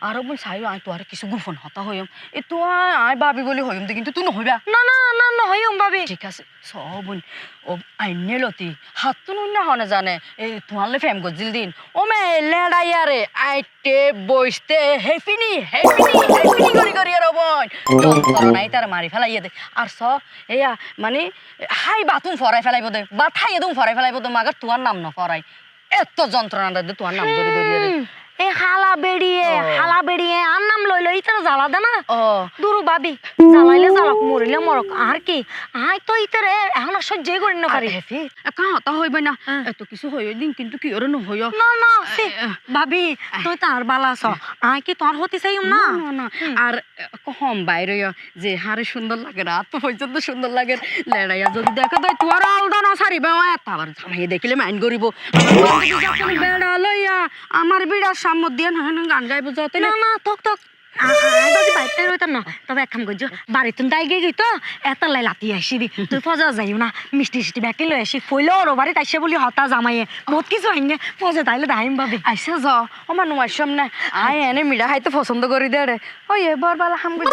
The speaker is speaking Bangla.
আর বোন চাই আই তোর কিছু গোপন হতা হইম এ তো আই ভাবি বলি হইম দে কিন্তু তুই নহইবা না না না নহয় ওম ভাবি ঠিক আছে সব ও আইনে লতি হাত তো না হনে জানে এ তোমালে ফেম গজিল দিন। ও মে লেড়াইয়া রে আইতে বইতে হেপিনি হেপিনি হেপিনি করি করি আর বোন। যন্ত্রণাই তার মারি ফেলাইয়া দে আর স এয়া মানে হাই বাতুম ফরাই ফেলাইব দে বা ঠাই এদুম ফরাই ফেলাইব দে মাগার তোমার নাম ন ফরাই এত যন্ত্রণা দে তোমার নাম ধরে ধরিয়ে রে এ হালা বেরিয়ে। হালা লই লই ইতারা জ্বালা দে না দুরু ভাবি জ্বালাইলে জ্বালাক মরিলে মরক। আর কি? আই তো ইতারে এখন আর সহ্যই করি না পারি। হেফি একা হতা হইবে না। হ্যাঁ। এত কিছু হইবে দিন কিন্তু কি ওরে নহইয় না না ভাবি তুই তার বালা আছ আই কি তোর হতে চাইম না? না আর কম বাইরে যে হারে সুন্দর লাগে না তো পর্যন্ত সুন্দর লাগে লেড়াইয়া যদি দেখা দেয় তোর আলদা না সারিবে তারপর জামাই দেখিলে মাইন করিব। বেড়া লইয়া আমার বিড়ার সামনে দিয়ে না গান গাইব যত না না থক থক। আই যদি রইতাম না তবে এক কাম করছ বাড়িতে তাই গিয়ে গই এত লাই লাতি আসিবি তুই ফজা যাইও না মিষ্টি সিষ্টি ব্যাকে লই আসি ফইলে ওর বাড়ি তাইছে বলি হতা জামাইয়ে বহুত কিছু আইনে ফজা তাইলে দাইম ভাবি আইসা য আমার নোয়ার সামনে আই এনে মিড়া খাইতে পছন্দ করি দে রে ওই এবার বেলা হাম করে